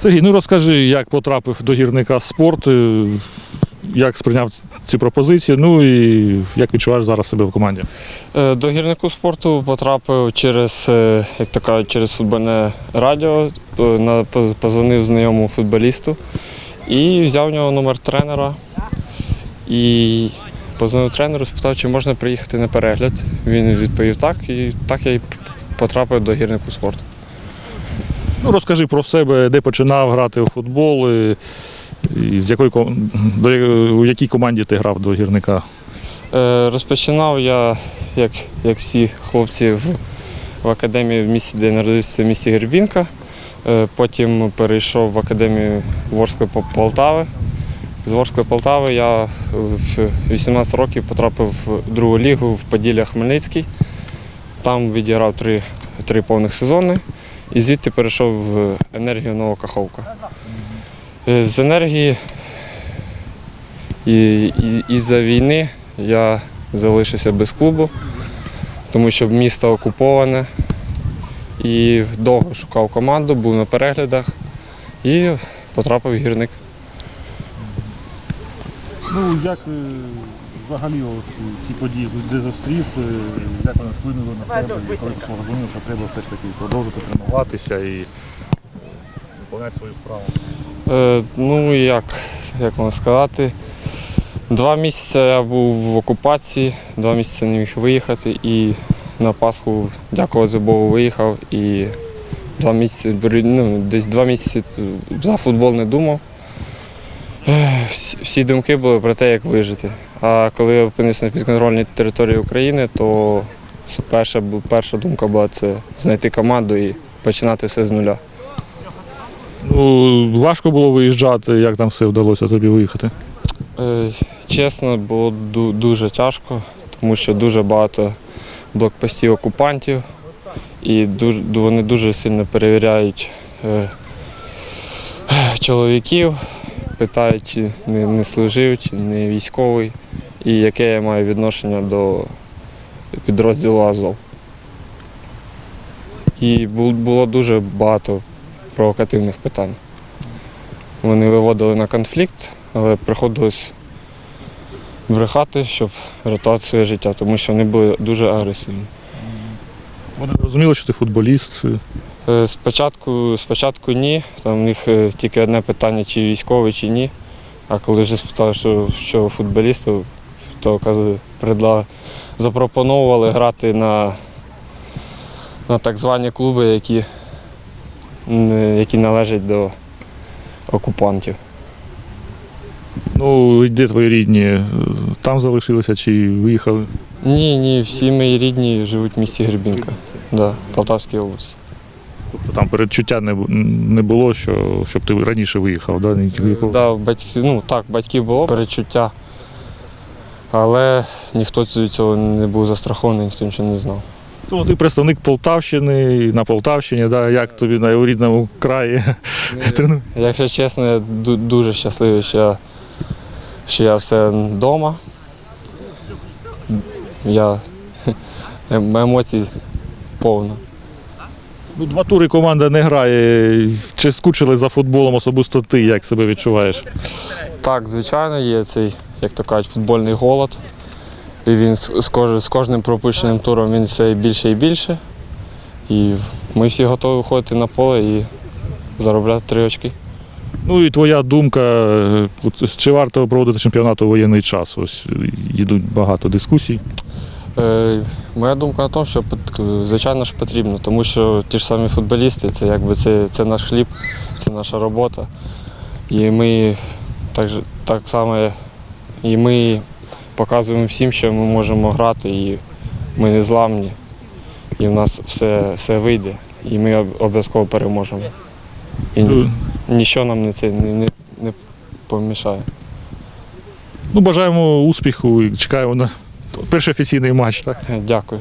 Сергій, ну розкажи, як потрапив до гірника спорт, е, як сприйняв цю пропозицію, ну і як відчуваєш зараз себе в команді? Е, До гірнику спорту потрапив через, е, як то кажуть, через футбольне радіо, позвонив знайомому футболісту і взяв у нього номер тренера. І позвонив тренеру, спитав, чи можна приїхати на перегляд. Він відповів так, і так я й потрапив до гірнику спорту. Ну розкажи про себе, де починав грати у футбол, і, з якої до, у якій команді ти грав до гірника? Е, Розпочинав я, як, як всі хлопці, в, в академії в місті, де народився, в місті Гербінка. Е, Потім перейшов в академію Ворської Полтави. З Ворської Полтави я в 18 років потрапив в другу лігу в Поділля Хмельницький. Там відіграв три, три повних сезони і звідти перейшов в енергію Новокаховка. Е, З енергії і, і, із-за війни я залишився без клубу, тому що місто окуповане. І довго шукав команду, був на переглядах і потрапив в гірник. Ну як взагалі ці події, де зустрів, як вони вплинули на тебе, коли ти зрозумів, що треба все ж таки продовжити тренуватися і виконати свою справу? Е, ну як, як вам сказати, два місяці я був в окупації, два місяці не міг виїхати і на Пасху, дякувати Богу, виїхав і два місяці, ну, десь два місяці за футбол не думав. Е, всі думки були про те, як вижити. А коли я опинився на підконтрольній території України, то перша, перша думка була це знайти команду і починати все з нуля. Ну, важко було виїжджати, як там все вдалося тобі виїхати? Е, Чесно, було дуже тяжко, тому що дуже багато блокпостів окупантів, і дуже, вони дуже сильно перевіряють е, чоловіків, питають, чи не, не служив, чи не військовий, і яке я маю відношення до підрозділу Азов. І було дуже багато провокативних питань. Вони виводили на конфлікт, але приходилось брехати, щоб рятувати своє життя, тому що вони були дуже агресивні. Вони зрозуміли, що ти футболіст. Е, Спочатку, спочатку ні, там в них е, тільки одне питання, чи військовий, чи ні. А коли вже спитали, що, що футболіст, то, запропонували грати на, на так звані клуби, які, які належать до окупантів. Ну, де твої рідні? Там залишилися чи виїхали? Ні, ні, всі мої рідні живуть в місті Гребінка, да, Полтавській області. Тобто там передчуття не, не було, що, щоб ти раніше виїхав, да? Ніякого? Да, батьки, ну так, батьків було перечуття, але ніхто від цього не був застрахований, ніхто нічого не знав. Ну, ти представник Полтавщини, і на Полтавщині, да? як тобі на у рідному краї? Трену- Якщо чесно, я дуже щасливий, що я, що я все вдома. Я ем- емоцій повно. Ну, два тури команда не грає. Чи скучили за футболом особисто ти, як себе відчуваєш? Так, звичайно, є цей, як то кажуть, футбольний голод. І він з, з, кож- з кожним пропущеним туром він все більше і більше. І ми всі готові виходити на поле і заробляти три очки. Ну і твоя думка, чи варто проводити чемпіонат у воєнний час? Ось е, йдуть багато дискусій. Е, моя думка на тому, що звичайно ж потрібно, тому що ті ж самі футболісти, це якби це, це наш хліб, це наша робота. І ми так, так само і ми показуємо всім, що ми можемо грати, і ми не зламні, і в нас все, все вийде, і ми обов'язково переможемо. І нічого нам не, це, не, не, помішає. Ну, бажаємо успіху і чекаємо на перший офіційний матч. Так? Дякую.